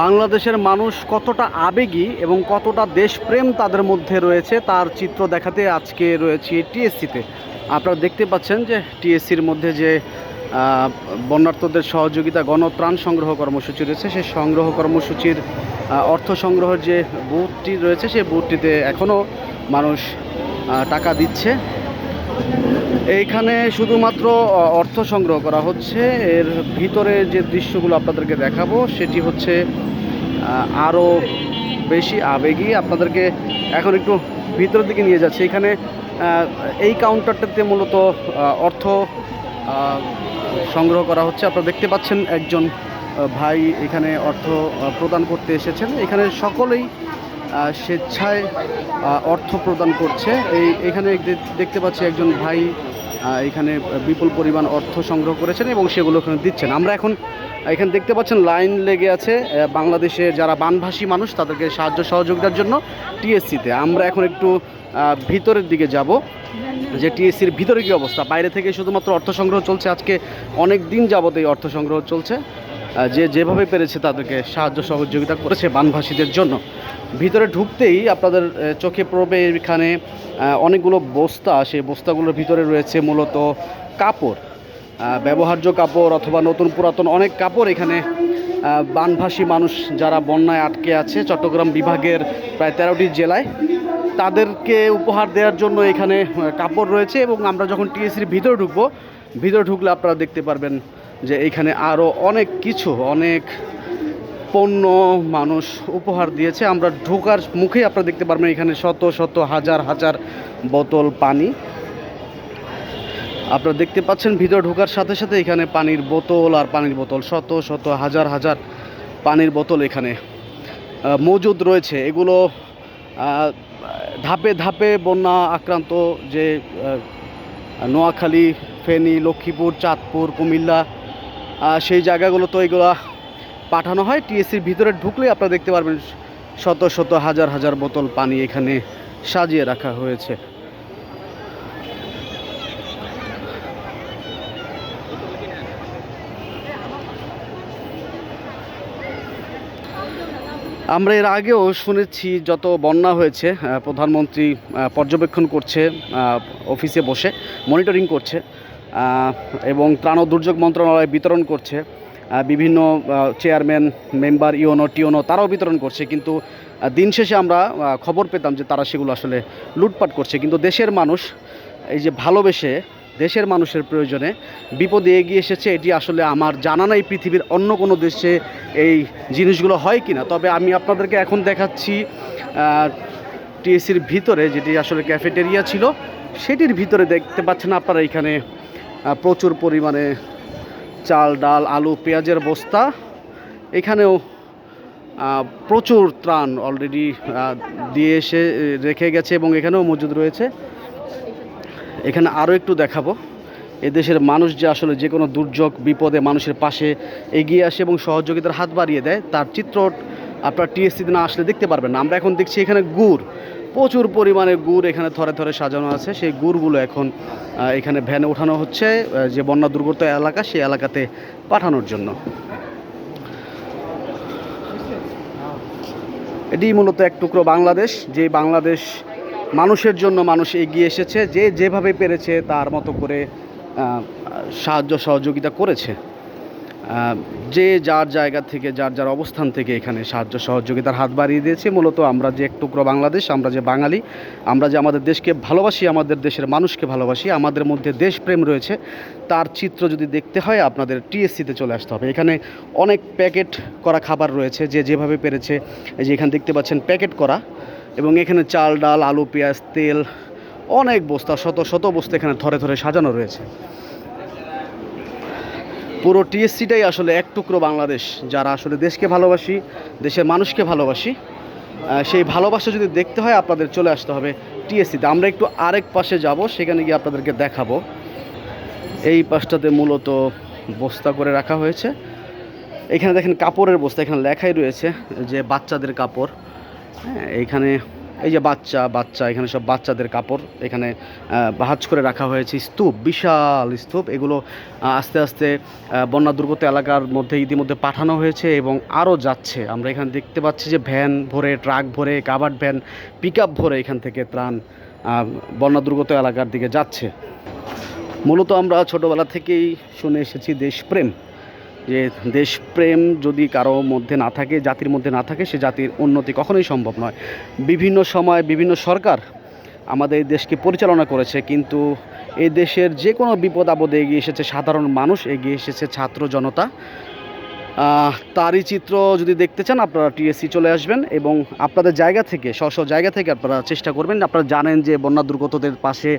বাংলাদেশের মানুষ কতটা আবেগী এবং কতটা দেশপ্রেম তাদের মধ্যে রয়েছে, তার চিত্র দেখাতে আজকে রয়েছে টিএসসিতে। আপনারা দেখতে পাচ্ছেন যে টিএসসির মধ্যে যে বন্যার্থদের সহযোগিতা, গণত্রাণ সংগ্রহ কর্মসূচি রয়েছে, সেই সংগ্রহ কর্মসূচির অর্থ সংগ্রহের যে বুথটি রয়েছে, সেই বুথটিতে এখনও মানুষ টাকা দিচ্ছে। এইখানে শুধুমাত্র অর্থ সংগ্রহ করা হচ্ছে। এর ভিতরে যে দৃশ্যগুলো আপনাদেরকে দেখাবো, সেটি হচ্ছে আরও বেশি আবেগী। আপনাদেরকে এখন একটু ভিতরের দিকে নিয়ে যাচ্ছে। এখানে এই কাউন্টারটাতে মূলত অর্থ সংগ্রহ করা হচ্ছে। আপনারা দেখতে পাচ্ছেন একজন ভাই এখানে অর্থ প্রদান করতে এসেছেন। এখানে সকলেই স্বেচ্ছায় অর্থ প্রদান করছে। এই, এখানে দেখতে পাচ্ছি একজন ভাই এখানে বিপুল পরিমাণ অর্থ সংগ্রহ করেছেন এবং সেগুলো এখানে দিচ্ছেন। আমরা এখন এখানে দেখতে পাচ্ছেন লাইন লেগে আছে বাংলাদেশে যারা বানভাসী মানুষ, তাদেরকে সাহায্য সহযোগিতার জন্য টিএসসিতে। আমরা এখন একটু ভিতরের দিকে যাব, যে টিএসসির ভিতরে কী অবস্থা। বাইরে থেকে শুধুমাত্র অর্থ সংগ্রহ চলছে। আজকে অনেক দিন যাবত এই অর্থ সংগ্রহ চলছে। যে যেভাবে পেরেছে তাদেরকে সাহায্য সহযোগিতা করেছে বানভাসীদের জন্য। ভিতরে ঢুকতেই আপনাদের চোখে পড়বে এখানে অনেকগুলো বস্তা। সেই বস্তাগুলোর ভিতরে রয়েছে মূলত কাপড় ব্যবহার্য কাপড় অথবা নতুন পুরাতন অনেক কাপড় এখানে বানভাসী মানুষ যারা বন্যায় আটকে আছে, চট্টগ্রাম বিভাগের প্রায় তেরোটি জেলায়, তাদেরকে উপহার দেওয়ার জন্য এখানে কাপড় রয়েছে এবং আমরা যখন টিএসির ভিতরে ঢুকবো, ভিতরে ঢুকলে আপনারা দেখতে পারবেন যে এখানে আরও অনেক কিছু, অনেক পণ্য মানুষ উপহার দিয়েছে। আমরা ঢোকার মুখেই আপনারা দেখতে পারবেন এখানে শত শত, হাজার হাজার বোতল পানি। আপনারা দেখতে পাচ্ছেন ভিতরে ঢোকার সাথে সাথে এখানে পানির বোতল আর পানির বোতল, শত শত, হাজার হাজার পানির বোতল এখানে মজুদ রয়েছে। এগুলো ধাপে ধাপে বন্যা আক্রান্ত যে নোয়াখালী, ফেনী, লক্ষ্মীপুর, চাঁদপুর, কুমিল্লা সেই জায়গাগুলো তো এগুলো পাঠানো হয়। টিএসসির ভিতরে ঢুকলে আপনারা দেখতে পারবেন, শত শত হাজার হাজার বোতল পানি এখানে সাজিয়ে রাখা হয়েছে। আমরা এর আগেও শুনেছি যত বন্যা হয়েছে প্রধানমন্ত্রী পর্যবেক্ষণ করছে অফিসে বসে, মনিটরিং করছে। এবং ত্রাণ ও দুর্যোগ মন্ত্রণালয় বিতরণ করছে। বিভিন্ন চেয়ারম্যান মেম্বার ইওনো টিওনো তারাও বিতরণ করছে। কিন্তু দিন শেষে আমরা খবর পেতাম যে তারা সেগুলো আসলে লুটপাট করছে। কিন্তু দেশের মানুষ, এই যে ভালোবেসে দেশের মানুষের প্রয়োজনে বিপদে এগিয়ে এসেছে, এটি আসলে আমার জানা নাই পৃথিবীর অন্য কোনো দেশে এই জিনিসগুলো হয় কি না তবে আমি আপনাদেরকে এখন দেখাচ্ছি টিএসির ভিতরে যেটি আসলে ক্যাফেটেরিয়া ছিল, সেটির ভিতরে দেখতে পাচ্ছেন আপনারা এখানে প্রচুর পরিমাণে চাল, ডাল, আলু, পেঁয়াজের বস্তা। এখানেও প্রচুর ত্রাণ অলরেডি দিয়ে এসে, রেখে গেছে এবং এখানেও মজুদ রয়েছে। এখানে আরও একটু দেখাবো। এদেশের মানুষ যে আসলে যে কোনো দুর্যোগ, বিপদে মানুষের পাশে এগিয়ে আসে এবং সহযোগিতার হাত বাড়িয়ে দেয়, তার চিত্র আপনার টিএসসিতে না আসলে দেখতে পারবেন আমরা এখন দেখছি এখানে গুড়। প্রচুর পরিমাণে গুড় এখানে থরে থরে সাজানো আছে। সেই গুড়গুলো এখন এখানে ভ্যানে ওঠানো হচ্ছে যে বন্যা দুর্গত এলাকা, সেই এলাকাতে পাঠানোর জন্য। এটি মূলত এক টুকরো বাংলাদেশ, যে বাংলাদেশ মানুষের জন্য মানুষ এগিয়ে এসেছে, যে যেভাবে পেরেছে তার মতো করে সাহায্য সহযোগিতা করেছে। যে যার জায়গা থেকে, যার যার অবস্থান থেকে এখানে সাহায্য সহযোগিতার হাত বাড়িয়ে দিয়েছে। মূলত আমরা যে এক টুকরো বাংলাদেশ, আমরা যে বাঙালি, আমরা যে আমাদের দেশকে ভালোবাসি, আমাদের দেশের মানুষকে ভালোবাসি, আমাদের মধ্যে দেশপ্রেম রয়েছে, তার চিত্র যদি দেখতে হয়, আপনাদের টিএসসিতে চলে আসতে হবে। এখানে অনেক প্যাকেট করা খাবার রয়েছে, যে যেভাবে পেরেছে, এই যে এখানে দেখতে পাচ্ছেন প্যাকেট করা এবং এখানে চাল, ডাল, আলু, পেঁয়াজ, তেল অনেক বস্তা, শত শত বস্তা এখানে ধরে ধরে সাজানো রয়েছে। পুরো টিএসসিটাই আসলে এক টুকরো বাংলাদেশ, যারা আসলে দেশকে ভালোবাসি, দেশের মানুষকে ভালোবাসি। সেই ভালোবাসা যদি দেখতে হয়, আপনাদের চলে আসতে হবে টিএসসিতে। আমরা একটু আরেক পাশে যাব, সেখানে গিয়ে আপনাদেরকে দেখাবো। এই পাশটাতে মূলত বস্তা করে রাখা হয়েছে। এখানে দেখেন কাপড়ের বস্তা, এখানে লেখাই রয়েছে যে বাচ্চাদের কাপড়। হ্যাঁ এইখানে এই যে বাচ্চা বাচ্চা, এখানে সব বাচ্চাদের কাপড়, এখানে ভাজ করে রাখা হয়েছে স্তূপ, বিশাল স্তূপ। এগুলো আস্তে আস্তে বন্যা দুর্গত এলাকার মধ্যে ইতিমধ্যে পাঠানো হয়েছে এবং আরও যাচ্ছে। আমরা এখানে দেখতে পাচ্ছি যে ভ্যান ভরে, ট্রাক ভরে কাভার্ড ভ্যান পিক ভরে এখান থেকে ত্রাণ বন্যা দুর্গত এলাকার দিকে যাচ্ছে। মূলত আমরা ছোটোবেলা থেকেই শুনে এসেছি দেশপ্রেম। যে দেশপ্রেম যদি কারও মধ্যে না থাকে, জাতির মধ্যে না থাকে, সে জাতির উন্নতি কখনোই সম্ভব নয়। বিভিন্ন সময় বিভিন্ন সরকার আমাদের এই দেশকে পরিচালনা করেছে, কিন্তু এই দেশের যে কোনো বিপদ আপদে এগিয়ে এসেছে, সাধারণ মানুষ এগিয়ে এসেছে, ছাত্র জনতা তারই চিত্র যদি দেখতে চান, আপনারা টিএসসি চলে আসবেন এবং আপনাদের জায়গা থেকে স্ব স্ব জায়গা থেকে আপনারা চেষ্টা করবেন। আপনারা জানেন যে বন্যা দুর্গতদের পাশে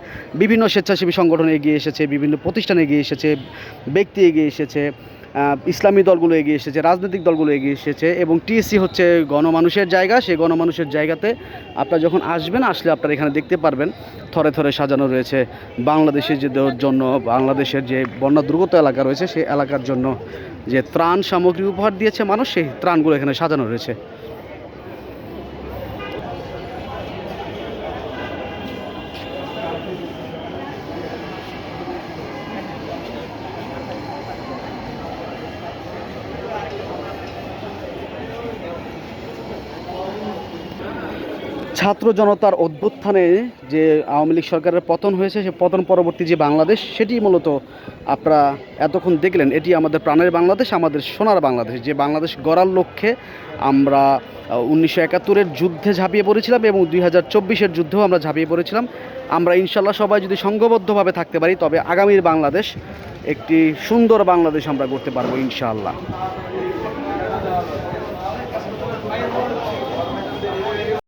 বিভিন্ন স্বেচ্ছাসেবী সংগঠন এগিয়ে এসেছে, বিভিন্ন প্রতিষ্ঠান এগিয়ে এসেছে, ব্যক্তি এগিয়ে এসেছে। ইসলামী দলগুলো এগিয়ে এসেছে, রাজনৈতিক দলগুলো এগিয়ে এসেছে এবং টিএসসি হচ্ছে গণমানুষের জায়গা সেই গণমানুষের জায়গাতে আপনারা যখন আসবেন, আসলে আপনারা এখানে দেখতে পারবেন, থরে থরে সাজানো রয়েছে বাংলাদেশের যে জন্য, বাংলাদেশের যে বন্যা দুর্গত এলাকা রয়েছে, সেই এলাকার জন্য যে ত্রাণ সামগ্রী উপহার দিয়েছে মানুষ, সেই ত্রাণগুলো এখানে সাজানো রয়েছে। ছাত্র জনতার অভ্যুত্থানে যে আওয়ামী লীগ সরকারের পতন হয়েছে, সে পতন পরবর্তী যে বাংলাদেশ, সেটি মূলত আপনারা এতক্ষণ দেখলেন। এটি আমাদের প্রাণের বাংলাদেশ, আমাদের সোনার বাংলাদেশ। যে বাংলাদেশ গড়ার লক্ষ্যে আমরা উনিশশো একাত্তরের যুদ্ধে ঝাঁপিয়ে পড়েছিলাম এবং দুই হাজার চব্বিশের যুদ্ধেও আমরা ঝাঁপিয়ে পড়েছিলাম। আমরা ইনশাল্লাহ সবাই যদি সংঘবদ্ধভাবে থাকতে পারি, তবে আগামীর বাংলাদেশ একটি সুন্দর বাংলাদেশ আমরা করতে পারব ইনশাআল্লাহ।